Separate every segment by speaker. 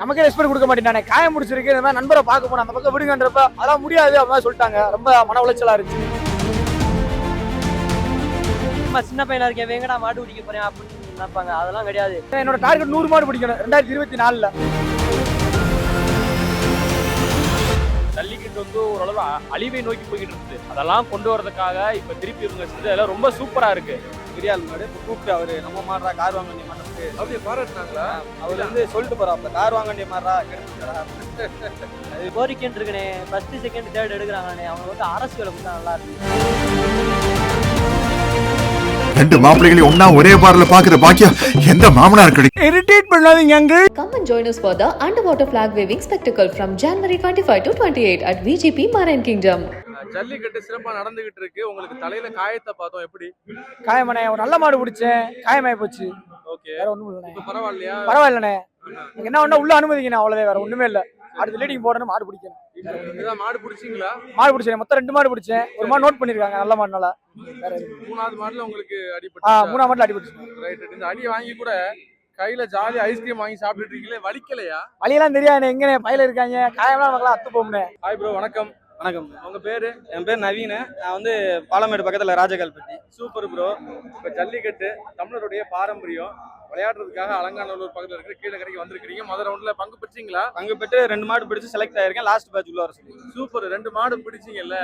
Speaker 1: நமக்கே ரெஸ்பெக்ட் கொடுக்க மாட்டேன் காயம் முடிச்சிருக்கு இந்த மாதிரி நண்பரை பார்க்க போனோம் அந்த பக்கம் விடுங்கன்றப்ப அதெல்லாம் முடியாது அப்படின்னு சொல்லிட்டாங்க. ரொம்ப மன உளைச்சலா இருந்துச்சு.
Speaker 2: சின்ன பையனா இருக்கேன் வேங்கடா மாடு பிடிக்க போறேன் அப்படின்னு நினைப்பாங்க. அதெல்லாம் கிடையாது.
Speaker 1: என்னோட டார்கெட் நூறு மாடு பிடிக்கணும் ரெண்டாயிரத்தி இருபத்தி நாலுல.
Speaker 3: வந்து ஓரளவு அழிவை நோக்கி போய்கிட்டு இருக்குது அதெல்லாம் கொண்டு வரதுக்காக இப்ப திருப்பி இவங்க செஞ்சதுல ரொம்ப சூப்பரா இருக்கு.
Speaker 4: பெரியாள் மாடு இப்போ கூப்பிட்டு அவரு நம்ம மாடுறா கார் வாங்க வேண்டிய மாட்டத்துக்கு
Speaker 5: அப்படியே பாராட்டினாங்களா?
Speaker 4: அவர் வந்து சொல்லிட்டு போறாப்ல கார் வாங்க வேண்டிய மாடுறா
Speaker 2: அது கோரிக்கைன்னு இருக்குனே. ஃபர்ஸ்ட் செகண்ட் தேர்ட் எடுக்கிறாங்கண்ணே அவங்க வந்து அரசியலை கொடுத்தா நல்லா இருக்கு.
Speaker 6: ரெண்டு மாப்பிள்ளைகளையும் ஒன்னா ஒரே பார்ல பாக்குற பாக்கியம் எந்த மாமனார் கிடைக்கும்?
Speaker 1: இரிட்டேட் பண்ணாதீங்க அங்க
Speaker 7: Come and join us for the underwater flag waving spectacle from January 25 to 28 at VGP Maran Kingdom.
Speaker 5: Jallikattu சிறப்பா நடந்துகிட்டு இருக்கு. உங்களுக்கு தலையில காயத்தை பார்த்தோம். எப்படி?
Speaker 1: காயமண்ணே ஒரு நல்ல மாடு பிடிச்சேன். காயமாயி போச்சு.
Speaker 5: ஓகே.
Speaker 1: வேற ஒண்ணும் இல்லைண்ணே.
Speaker 5: இப்ப பரவாயில்லையா?
Speaker 1: பரவாயில்லண்ணே. என்ன ஒண்ணா உள்ள அனுமதிக்கணும் அவ்வளவுதான் வேற. ஒண்ணுமே இல்ல. அடுத்த லீடிங் போடணும் மாடு பிடிக்கணும்.
Speaker 5: மாடு பிடிச்சிங்களா?
Speaker 1: மாடு பிடிச்சேன். மொத்தம் ரெண்டு மாடு பிடிச்சேன். ஒரு மாடு நோட் பண்ணிருக்காங்க நல்ல மாடுனால. வேற எதுவும் இல்ல.
Speaker 5: மூணாவது மாடுல உங்களுக்கு
Speaker 1: ஆ
Speaker 5: அடிபட்டு
Speaker 1: மூணாம் மாடுல அடிபட்டு
Speaker 5: ரைட் இந்த அடியை வாங்கி கூட கையில ஜாலி ஐஸ்கிரீம் வாங்கி சாப்பிட்டுட்டு இருக்கீங்களே வலிக்கலையா?
Speaker 1: வழியெல்லாம் தெரியாது எங்கனே பயில இருக்காங்க? காயம்லாம் நமக்குலாம் அத்து போகும்னே.
Speaker 5: ஹாய் ப்ரோ வணக்கம்.
Speaker 4: வணக்கம்.
Speaker 5: உங்க பேரு?
Speaker 4: என் பேர் நவீன். நான் வந்து பாலமேடு பக்கத்துல ராஜகல்பட்டி.
Speaker 5: சூப்பர் ப்ரோ இப்ப ஜல்லிக்கட்டு தமிழருடைய பாரம்பரியம். விளையாடுறதுக்காக அலங்காநல்லூர் பக்கத்துல இருக்கிற கீழக்கரைக்கு வந்திருக்கீங்க முதல் ரவுண்ட்ல பங்கு பெற்றீங்களா
Speaker 4: பங்கு பெற்று ரெண்டு மாடு பிடிச்சு செலக்ட் ஆயிருக்கேன். லாஸ்ட் பேட்ச் உள்ள வர சொல்லி.
Speaker 5: சூப்பர். ரெண்டு மாடு பிடிச்சீங்கல்ல.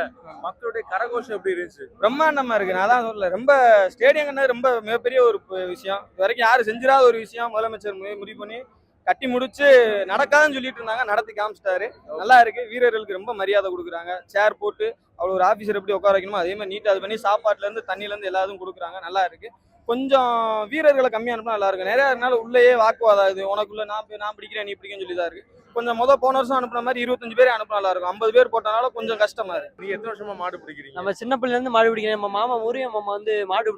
Speaker 5: மக்களுடைய கரகோஷம் எப்படி இருந்துச்சு?
Speaker 4: பிரம்மாண்டமா இருக்கு. நான் தான் சொல்ல ரொம்ப ஸ்டேடியம்னா ரொம்ப மிகப்பெரிய ஒரு விஷயம். இது வரைக்கும் யாரும் செஞ்சிராத ஒரு விஷயம். முதலமைச்சர் முடிவு பண்ணி கட்டி முடிச்சு நடக்காதுன்னு சொல்லிட்டு இருந்தாங்க. நடத்தி காமிச்சிட்டாரு. நல்லா இருக்கு. வீரர்களுக்கு ரொம்ப மரியாதை கொடுக்குறாங்க. சேர் போட்டு அவ்வளோ ஒரு ஆஃபீஸர் எப்படி உட்கார வைக்கணுமோ அதே மாதிரி நீட்டாக அது பண்ணி சாப்பாட்டுல இருந்து தண்ணில இருந்து எல்லாத்துக்கும் கொடுக்குறாங்க. நல்லா இருக்கு. கொஞ்சம் வீரர்களை கம்மியா அனுப்பினா நல்லா இருக்கு நிறைய நாள் உள்ளேயே வாக்குவாதம் ஆகுது உனக்குள்ள நான் நான் பிடிக்கிறேன் நீ பிடிக்கன்னு சொல்லி தான் இருக்கு. கொஞ்சம் முத போன வருஷம் அனுப்புன மாதிரி இருபத்தஞ்சு பேர் அனுப்பினா நல்லா இருக்கும். ஐம்பது பேர் போட்டனால கொஞ்சம் கஷ்டமா இருக்கு.
Speaker 5: நீங்க எத்தனை வருஷமா மாடு பிடிக்கிறீங்க?
Speaker 2: நம்ம சின்ன பிள்ளைல இருந்து மாடு பிடிக்கிறேன். நம்ம மாமா முருகன் மாமா வந்து மாடு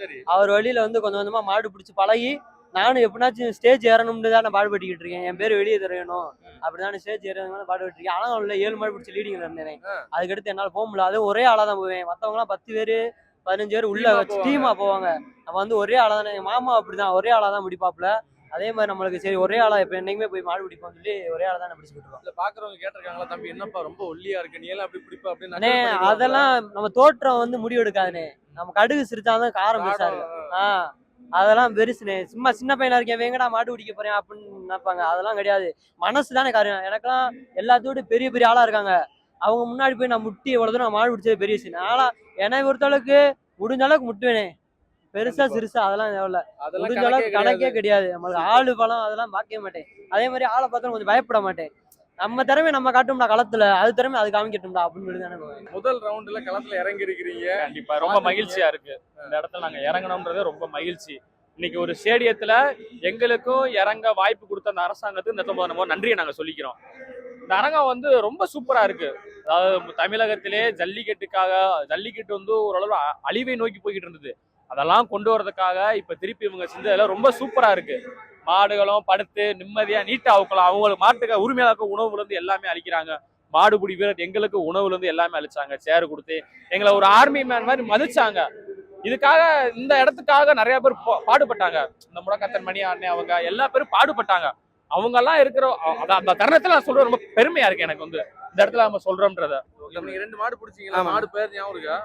Speaker 5: சரி.
Speaker 2: அவர் வழியில வந்து கொஞ்சம் கொஞ்சமா மாடு பிடிச்சி பழகி நானும் எப்படினாச்சும் ஸ்டேஜ் ஏறணும்னு தான் நான் பாடு பட்டிக்கிட்டு இருக்கேன். என் பேர் வெளியே தெரியணும். அப்படிதான் ஸ்டேஜ் ஏறணும் பாடு பட்டிருக்கேன் ஆனால் உள்ள ஏழு மாடு பிடிச்சி லீடிங்ல இருந்தேன். அதுக்கடுத்து என்னால் போக முடியல. அது ஒரே ஆளா தான் போவேன். மத்தவங்க எல்லாம் பத்து பேர் பதினஞ்சு பேர் உள்ள வச்சு
Speaker 5: போவாங்க.
Speaker 2: டீமா போவாங்க. நம்ம வந்து ஒரே ஆளா தானே. எங்க மாமா அப்படிதான் ஒரே ஆளா தான் பிடிப்பாப்ல அதே மாதிரி நம்மளுக்கு சரி ஒரே ஆளா இப்ப என்னைக்குமே போய் மாடு பிடிப்போம்னு சொல்லி ஒரே ஆளா தான் பிடிச்சிட்டு இருக்கோம்.
Speaker 5: இல்ல பாக்குறவங்க கேட்டிருக்காங்களா தம்பி என்னப்பா ரொம்ப ஒல்லியா இருக்கு? நீ எல்லாம் அப்படி பிடிப்ப அப்படின்னு?
Speaker 2: அதெல்லாம் நம்ம தோற்றம் வந்து முடிவு நம்ம கடுகு சிரிச்சாதான் காரம் பெருசா இருக்கு ஆ. அதெல்லாம் பெருசுண்ணே சும்மா சின்ன பையனா இருக்கேன் வேங்கடா மாடு பிடிக்க போறேன் அப்படின்னு நினைப்பாங்க. அதெல்லாம் கிடையாது. மனசு தானே காரியம் எனக்கெல்லாம் எல்லாத்தோட பெரிய பெரிய ஆளா இருக்காங்க. அவங்க முன்னாடி போய் நான் முட்டி எவ்வளவு தூரம் நான் மாடு பிடிச்சது பெரிய விஷயம் ஆனா என்னை பொறுத்தளவுக்கு முடிஞ்ச அளவுக்கு முட்டுவேனே. பெருசா. சிறுசா அதெல்லாம் தேவையில்ல. முடிஞ்ச அளவுக்கு கணக்கே கிடையாது. நம்மளுக்கு ஆளு பலம் அதெல்லாம் பார்க்கவே மாட்டேன். அதே மாதிரி ஆளை பார்த்தாலும் கொஞ்சம் பயப்பட மாட்டேன். நம்ம திறமை நம்ம காட்டும்டா களத்துல. அது திறமை அது காமிக்கட்டும்டா அப்படின்னு சொல்லி.
Speaker 5: முதல் ரவுண்ட்ல களத்துல இறங்கி இருக்கிறீங்க
Speaker 3: கண்டிப்பா. ரொம்ப மகிழ்ச்சியா இருக்கு. இந்த இடத்துல நாங்க இறங்கணும்ன்றது ரொம்ப மகிழ்ச்சி. இன்னைக்கு ஒரு ஸ்டேடியத்துல எங்களுக்கும் இறங்க வாய்ப்பு கொடுத்த அந்த அரசாங்கத்துக்கு இந்த நம்ம நன்றியை நாங்க சொல்லிக்கிறோம். இந்த அரங்கம் வந்து ரொம்ப சூப்பரா இருக்கு. அதாவது தமிழகத்திலே ஜல்லிக்கட்டுக்காக ஜல்லிக்கட்டு வந்து ஓரளவு அ- அழிவை நோக்கி போய்கிட்டு இருந்தது. அதெல்லாம் கொண்டு வரதுக்காக இப்ப திருப்பி இவங்க செஞ்சதெல்லாம் ரொம்ப சூப்பரா இருக்கு. மாடுகளும் படுத்து நிம்மதியா நீட்டா அவுக்கலாம் அவங்களுக்கு மாட்டுக்கு உரிமையாளருக்கு உணவுல இருந்து எல்லாமே அளிக்கிறாங்க மாடுபிடி வீரர் எங்களுக்கு உணவுல இருந்து எல்லாமே அழிச்சாங்க சேர் கொடுத்து. எங்களை ஒரு ஆர்மி மேன் மாதிரி மதிச்சாங்க. இதுக்காக இந்த இடத்துக்காக நிறைய பேர் பாடுபட்டாங்க. இந்த முடக்கத்தன் மணி அண்ணே அவங்க எல்லா பேரும் பாடுபட்டாங்க. அவங்க எல்லாம் இருக்கிற அந்த தருணத்துல நான் சொல்றது ரொம்ப பெருமையா இருக்கு எனக்கு வந்து. இந்த இடத்துல நம்ம சொல்றோம்ன்றத.
Speaker 5: ரெண்டு மாடு பிடிச்சீங்களா. மாடு பேர் ஞாபகம் இருக்கா?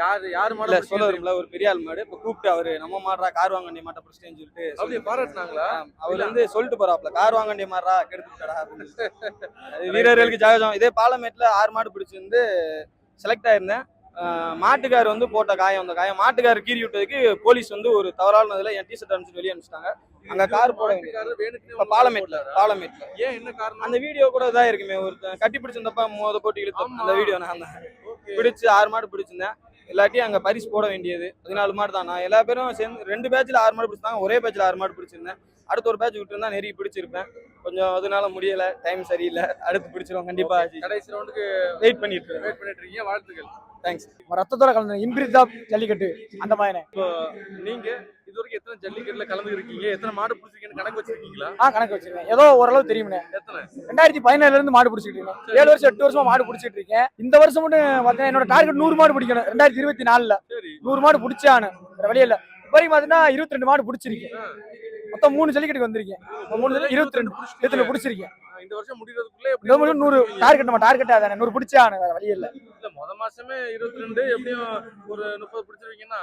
Speaker 5: யாரு யாரு மாடு
Speaker 4: இல்ல சொல்ல? வரும்ல ஒரு பெரியாள் மாடு. இப்போ கூப்பிட்டு அவரு நம்ம மாடுறா கார் வாங்க வேண்டிய மாட்டை பிடிச்சிட்டேன்னு சொல்லிட்டு
Speaker 5: அப்படியே பாராட்டினாங்களா?
Speaker 4: அவர் வந்து சொல்லிட்டு போறாப்ல கார் வாங்க வேண்டிய மாடுறா கெடுத்துட்டா வீரர்களுக்கு ஜாகஜம் இதே பாலமேட்ல ஆறு மாடு பிடிச்சிருந்து செலக்ட் ஆயிருந்தேன். மாட்டுக்கார் வந்து போட்ட காயம் அந்த காயம் மாட்டுக்கார் கீறி விட்டதுக்கு போலீஸ் வந்து ஒரு தவறானதுல என் டிஷர்ட் அனுப்பிச்சு வெளியே அனுப்பிச்சிட்டாங்க. அங்க கார் போட இப்ப பாலமேட்ல? பாலமேட்ல
Speaker 5: ஏன் என்ன காரணம்?
Speaker 4: அந்த வீடியோ கூட இதா இருக்குமே. ஒருத்தன் கட்டி பிடிச்சிருந்தப்ப மோத போட்டு இழுத்தோம். அந்த வீடியோ நான் தான். பிடிச்சு ஆறு மாடு பிடிச்சிருந்தேன். இல்லாட்டி அங்க பரிசு போட வேண்டியது. பதினாலு மாடு தான். நான் எல்லா பேரும் சேர்ந்து ரெண்டு பேட்ச்ல ஆறு மாடு பிடிச்சிருந்தாங்க. ஒரே பேட்ச்ல ஆறு மாடு பிடிச்சிருந்தேன். அடுத்த ஒரு பேட்ச் விட்டுருந்தா நெறி பிடிச்சிருப்பேன். கொஞ்சம் அதனால முடியல. டைம் சரியில்லை. அடுத்து பிடிச்சிருவோம். கண்டிப்பா
Speaker 5: கடைசி ரவுண்டுக்கு
Speaker 4: வெயிட் பண்ணிட்டு
Speaker 5: வெயிட் பண்ணிட்டு இருக்கீங்க. வாழ்த்துக்கள்.
Speaker 4: தேங்க்ஸ்
Speaker 1: ரத்தத்தோட கலந்து இன்பிரித் தான் ஜல்லிக்கட்டு அந்த மாதிரினே
Speaker 5: நீங்க இது வரைக்கும் எத்தனை ஜல்லிக்கட்டுல கலந்து இருக்கீங்க எத்தனை மாடு பிடிச்சிருக்கீங்கன்னு கணக்கு வச்சிருக்கீங்களா?
Speaker 1: ஆ கணக்கு வச்சிருக்கேன். ஏதோ ஓரளவு தெரியும்ண்ணே
Speaker 5: எத்தனை?
Speaker 1: ரெண்டாயிரத்தி பதினேழுல இருந்து மாடு பிடிச்சிட்டு இருக்கேன். ஏழு வருஷம் எட்டு வருஷமா மாடு பிடிச்சிட்டு இருக்கேன். இந்த வருஷம் மட்டும் பார்த்தீங்கன்னா என்னோட டார்கெட் நூறு மாடு பிடிக்கணும். ரெண்டாயிரத்தி இருபத்தி நாலுல. நூறு மாடு பிடிச்சானு. வேற வழியே இல்ல. இப்போ வரைக்கும் பார்த்தீங்கன்னா இருபத்தி ரெண்டு மாடு பிடிச்சிருக்கேன். மொத்தம் மூணு ஜல்லிக்கட்டுக்கு வந்திருக்கேன். மூணு ஜல்லி இருபத்தி ரெண்டு இதுல பிடிச்சிருக்கேன்.
Speaker 5: இந்த வருஷம்
Speaker 1: மாதிரி நூறு டார்கெட் நம்ம டார்கெட் அதானே நூறு பிடிச்சே ஆன வேற வழி இல்ல.
Speaker 5: இல்ல முத மாசமே இருபத்தி ரெண்டு எப்படியும் ஒரு முப்பது பிடிச்சிருவீங்கன்னா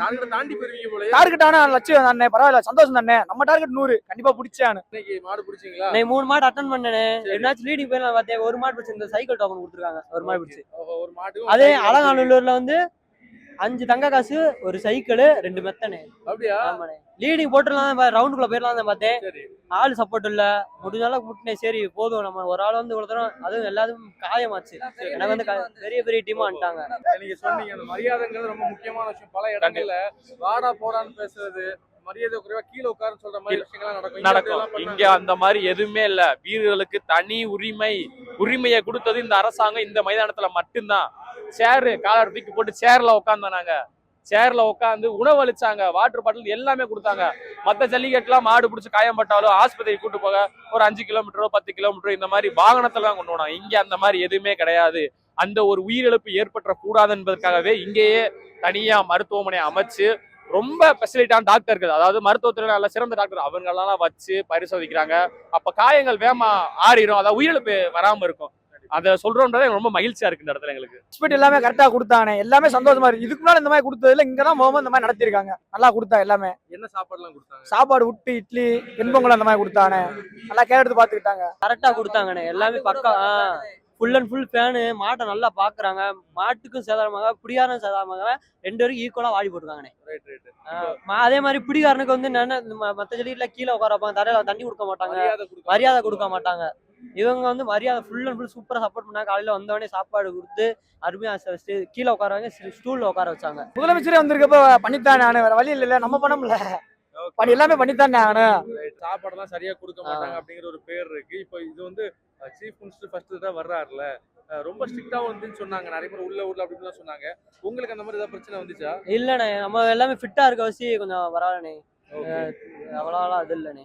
Speaker 5: டார்கெட்டை தாண்டி போயிருவீங்க போல
Speaker 1: டார்கெட் ஆனா லட்சம் தானே பரவாயில்ல சந்தோஷம் தானே. நம்ம டார்கெட் நூறு கண்டிப்பா பிடிச்சே ஆனு
Speaker 5: இன்னைக்கு மாடு பிடிச்சிங்களா?
Speaker 2: நான் மூணு மாடு அட்டன் பண்ணனே. என்னாச்சும் லீடிங் போயிடலாம் பார்த்தேன் ஒரு மாடு பிடிச்சி இந்த சைக்கிள் டோக்கன் கொடுத்துருக்காங்க. ஒரு மாடு பிடிச்சி.
Speaker 5: ஓஹோ, ஒரு மாட்டுக்கு
Speaker 2: அதே அலங்காநல்லூர்ல வந்து அஞ்சு தங்க காசு ஒரு சைக்கிள் ரெண்டு மெத்தனு.
Speaker 5: அப்படியா?
Speaker 2: ஆமாண்ணே. லீடிங் போட்டுலாம் ரவுண்டுக்குள்ள போயிடலாம் தான் பார்த்தேன்.
Speaker 5: சரி.
Speaker 2: ஆள் சப்போர்ட் இல்ல. முடிஞ்ச அளவுக்கு முட்டினேன் சரி போதும் நம்ம ஒரு ஆள் வந்து இவ்வளவு தூரம் அதுவும் எல்லாரும் காயமாச்சு. எனக்கு வந்து பெரிய பெரிய டீமா வந்துட்டாங்க.
Speaker 5: நீங்க சொன்னீங்க அந்த மரியாதைங்கிறது ரொம்ப முக்கியமான விஷயம். பல இடங்கள்ல வாடா போடான்னு பேசுறது மரியாதை குறைவா கீழே உட்காருன்னு சொல்ற மாதிரி விஷயங்கள்லாம் நடக்கும். இங்க
Speaker 3: நடக்கும். இங்க அந்த மாதிரி எதுவுமே இல்ல. வீரர்களுக்கு தனி உரிமை உரிமையை கொடுத்தது இந்த அரசாங்கம் இந்த மைதானத்துல மட்டும்தான். சேரு காலர் தூக்கி போட்டு சேர்ல உட்காந்தோம் நாங்க. சேர்ல உட்காந்து உணவு அளிச்சாங்க. வாட்டர் பாட்டில் எல்லாமே கொடுத்தாங்க. மத்த ஜல்லிக்கட்டுலாம் மாடு பிடிச்சி காயம்பட்டாலும் ஆஸ்பத்திரி கூட்டு போக ஒரு அஞ்சு கிலோமீட்டரோ பத்து கிலோமீட்டரோ இந்த மாதிரி வாகனத்தெல்லாம் கொண்டு போனோம் இங்க அந்த மாதிரி எதுவுமே கிடையாது. அந்த ஒரு உயிரிழப்பு ஏற்பட்ட கூடாது என்பதற்காகவே இங்கேயே தனியா மருத்துவமனை அமைச்சு ரொம்ப ஸ்பெஷலிட்டான டாக்டர்கள் அதாவது மருத்துவத்துறையில நல்ல சிறந்த டாக்டர் அவங்களெல்லாம் வச்சு பரிசோதிக்கிறாங்க. அப்ப காயங்கள் வேமா ஆறிடும் அதாவது உயிரிழப்பு வராம இருக்கும். அதை சொல்றோன்றதே எனக்கு ரொம்ப மகிழ்ச்சியா இருக்கு இந்த இடத்துல எங்களுக்கு.
Speaker 1: ஹாஸ்பிட்டல் எல்லாமே கரெக்டா கொடுத்தானே. எல்லாமே சந்தோஷமா இருக்கு. இதுக்கு முன்னாடி இந்த மாதிரி கொடுத்ததுல இங்கதான் முகமது இந்த மாதிரி நடத்திருக்காங்க நல்லா கொடுத்தா எல்லாமே.
Speaker 5: என்ன சாப்பாடுலாம் கொடுத்தாங்க?
Speaker 1: சாப்பாடு விட்டு இட்லி வெண்பொங்கல் அந்த மாதிரி கொடுத்தானே. நல்லா கேர் எடுத்து பாத்துக்கிட்டாங்க
Speaker 2: கரெக்டா கொடுத்தாங்கண்ணே. எல்லாமே பக்கா ஃபுல் அண்ட் ஃபுல் ஃபேனு மாட்டை நல்லா பாக்குறாங்க மாட்டுக்கும் சேதாரமாக பிடிகாரனும் சேதாரமாக ரெண்டு பேரும் ஈக்குவலா வாடி போட்டுருக்காங்கண்ணே. அதே மாதிரி பிடிகாரனுக்கு வந்து என்னன்னா இந்த ம- மத்த ஜல்லியில கீழே உட்கார வைப்பாங்க தரையில தண்ணி கொடுக்க மாட்டாங்க.
Speaker 5: மரியாதை கொடுக்க
Speaker 2: மாட்டாங்க. இவங்க வந்து மரியாதை ஃபுல் அண்ட் ஃபுல் சூப்பரா சப்போர்ட் பண்ணாங்க. காலையில வந்தவொடனே சாப்பாடு கொடுத்து அருமையா ச- ஸ்டே- கீழே உட்காரவங்க ஸ்டூல்ல உட்கார வச்சாங்க.
Speaker 1: முதலமைச்சரே வந்திருக்கப்ப பண்ணித்தானே ஆனு வேற வழி இல்ல நம்ம பண்ணமுல பண்ணி எல்லாமே பண்ணித்தானே ஆனு
Speaker 5: சாப்பாடெல்லாம் சரியா கொடுக்க மாட்டாங்க அப்படிங்கிற ஒரு பேர் இருக்கு. இப்போ இது வந்து சீஃப் மினிஸ்டர் ஃபர்ஸ்ட் தான் வர்றாருல ரொம்ப ஸ்ட்ரிக்டா வந்துன்னு சொன்னாங்க. நிறைய பேர் உள்ள உள்ள அப்படின்னு சொன்னாங்க. உங்களுக்கு அந்த மாதிரி ஏதாவது பிரச்சனை வந்துச்சா?
Speaker 2: இல்லண்ணே நம்ம எல்லாமே ஃபிட்டா இருக்க வச்சு கொஞ்சம் பரவாயில்லண்ணே. அவ்வளோலாம் இல்லண்ணே.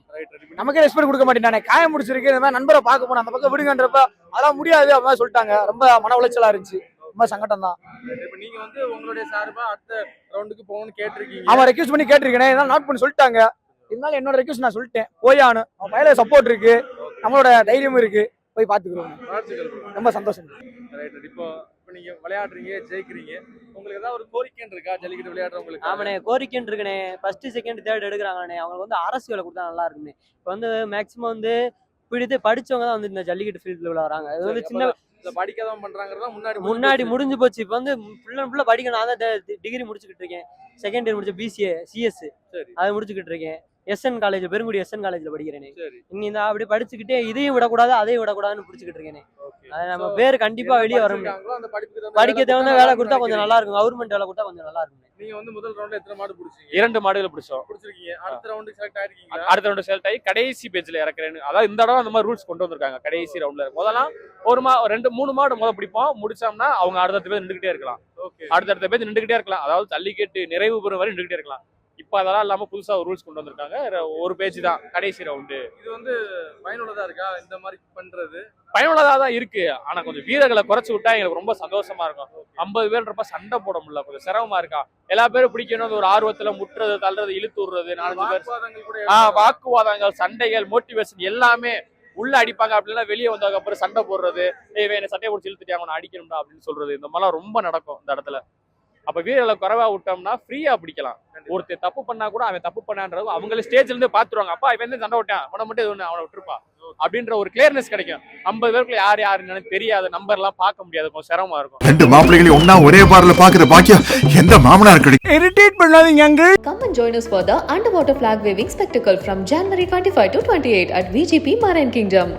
Speaker 1: நமக்கே ரெஸ்பெக்ட் கொடுக்க மாட்டேன் காயம் முடிச்சிருக்கு இந்த மாதிரி நண்பரை பார்க்க போனோம் அந்த பக்கம் விடுங்கன்றப்ப அதெல்லாம் முடியாது அப்படி மாதிரி சொல்லிட்டாங்க. ரொம்ப மன உளைச்சலா இருந்துச்சு. ரொம்ப சங்கடம் தான்
Speaker 5: இப்போ நீங்க வந்து உங்களுடைய சார்பா அடுத்த ரவுண்டுக்கு போகணும்னு கேட்டிருக்கீங்க.
Speaker 1: அவன் ரெக்யூஸ் பண்ணி கேட்டிருக்கேன். இதெல்லாம் நோட் பண்ணி சொல்லிட்டாங்க. இருந்தாலும் என்னோட ரெக்யூஸ் நான் சொல்லிட்டேன். போய் அவன் பயில சப்போர்ட் இருக்கு. நம்மளோட தைரியமும் இருக்கு. போய் பாத்துக்கிறோம் ரொம்ப சந்தோஷம்.
Speaker 5: ரைட் இப்போ இப்போ நீங்க விளையாடுறீங்க ஜெயிக்கிறீங்க. உங்களுக்கு ஏதாவது ஒரு கோரிக்கைன்னு இருக்கா? ஜல்லிக்கட்டு விளையாடுறவங்களுக்கு?
Speaker 2: ஆமாண்ணே கோரிக்கைன்னு இருக்குண்ணே. ஃபர்ஸ்ட் செகண்ட் தேர்ட் எடுக்கிறாங்கண்ணே. அவங்களுக்கு வந்து அரசு வேலை கொடுத்தா நல்லா இருக்குண்ணே. இப்போ வந்து மேக்ஸிமம் வந்து பிடித்து படிச்சவங்க தான் வந்து இந்த ஜல்லிக்கட்டு ஃபீல்டில் வராங்க அது வந்து சின்ன
Speaker 5: படிக்காதான் பண்றாங்கறதா முன்னாடி
Speaker 2: முன்னாடி முடிஞ்சு போச்சு. இப்போ வந்து ஃபுல் அண்ட் ஃபுல்லாக படிக்கணும் நான் தான் டிகிரி முடிச்சுக்கிட்டு இருக்கேன். செகண்ட் இயர் முடிச்ச பிசிஏ சிஎஸ்
Speaker 5: சரி.
Speaker 2: அதை முடிச்சுக்கிட்டு இருக்கேன். எஸ்என் காலேஜ் பெருங்குடி எஸ்என் காலேஜ்ல படிக்கிறேனே. இனி இந்த அப்படி படிச்சுக்கிட்டே இதையும் விடக்கூடாது அதையும் விடக்கூடாதுன்னு பிடிச்சிக்கிட்டு இருக்கேனே. அது நம்ம பேர் கண்டிப்பா வெளியே வரும்
Speaker 5: படிப்புக்கு தகுந்த
Speaker 2: படிக்க
Speaker 5: வேலை
Speaker 2: தேவையான
Speaker 5: கொடுத்தா
Speaker 2: வேலை
Speaker 5: நல்லா
Speaker 2: கொடுத்தா கொஞ்சம். நல்லா இருக்கும் கவர்மெண்ட் வேலை கொடுத்தா கொஞ்சம் நல்லா இருக்கும்
Speaker 5: நீங்க வந்து முதல் ரவுண்ட்ல எத்தனை மாடு பிடிச்சீங்க?
Speaker 3: இரண்டு மாடுகளை பிடிச்சோம்.
Speaker 5: பிடிச்சிருக்கீங்க. அடுத்த ரவுண்டுக்கு செலக்ட் ஆயிருக்கீங்களா?
Speaker 3: அடுத்த ரவுண்டு செலக்ட் ஆகி கடைசி பேஜ்ல இறக்குறேன்னு. அதாவது இந்த தடவை அந்த மாதிரி ரூல்ஸ் கொண்டு வந்திருக்காங்க கடைசி ரவுண்ட்ல முதலாம் ஒரு மா ரெண்டு மூணு மாடு முத பிடிப்போம். முடிச்சோம்னா அவங்க அடுத்தடுத்த பேர் நின்றுகிட்டே இருக்கலாம்.
Speaker 5: ஓகே
Speaker 3: அடுத்தடுத்த பேர் நின்றுகிட்டே இருக்கலாம். அதாவது ஜல்லிக்கட்டு நிறைவு பெறும் வரை நின்றுகிட்டே இருக்கலாம். இப்போ அதெல்லாம் இல்லாம புதுசா ஒரு ரூல்ஸ் கொண்டு வந்திருக்காங்க. ஒரு பேஜ் தான் கடைசி ரவுண்டு
Speaker 5: இது வந்து பயனுள்ளதா இருக்கா? இந்த மாதிரி பண்றது?
Speaker 3: பயனுள்ளதா தான் இருக்கு. ஆனா கொஞ்சம் வீரர்களை குறைச்சு விட்டா எங்களுக்கு ரொம்ப சந்தோஷமா இருக்கும். ஐம்பது பேர்ன்றப்ப சண்டை போட முடியல. கொஞ்சம் சிரமமா இருக்கா? எல்லா பேரும் பிடிக்கணும் ஒரு ஆர்வத்துல முட்டுறது தள்ளுறது இழுத்து விடுறது நாலஞ்சு பேர். ஆஹ் வாக்குவாதங்கள் சண்டைகள் மோட்டிவேஷன் எல்லாமே உள்ள அடிப்பாங்க. அப்படின்னா வெளியே வந்ததுக்கு அப்புறம் சண்டை போடுறது ஏய் என்ன சட்டையை பிடிச்சி இழுத்துட்டாங்க அடிக்கணும்டா அப்படின்னு சொல்றது. இந்த மாதிரிலாம் ரொம்ப நடக்கும் இந்த இடத்துல. அப்ப வீரர்களை குறைவா விட்டோம்னா ஃப்ரீயா பிடிக்கலாம். ஒருத்தர் தப்பு பண்ணா கூட அவன் தப்பு பண்ணான்றது அவங்களே ஸ்டேஜ்ல இருந்து பாத்துருவாங்க. அப்பா இவன் சண்டை விட்டான் உன மட்டும் ஒண்ணு அவனை விட்டுருப்பா. அப்படின்ற ஒரு கிளியர்னஸ் கிடைக்கும். ஐம்பது பேருக்குள்ள யார் யாருன்னு தெரியாத. நம்பர் எல்லாம் பார்க்க முடியாது. கொஞ்சம் சிரமமா இருக்கும்.
Speaker 6: ரெண்டு மாப்பிள்ளைகளையும் ஒன்னா ஒரே பார்ல பாக்குற பாக்கியம் எந்த மாமனார் கிடைக்கும்?
Speaker 1: இரிட்டேட் பண்ணாதீங்க அங்க
Speaker 7: Come and join us for the underwater flag waving spectacle from January 25 to 28 at VGP Marine Kingdom.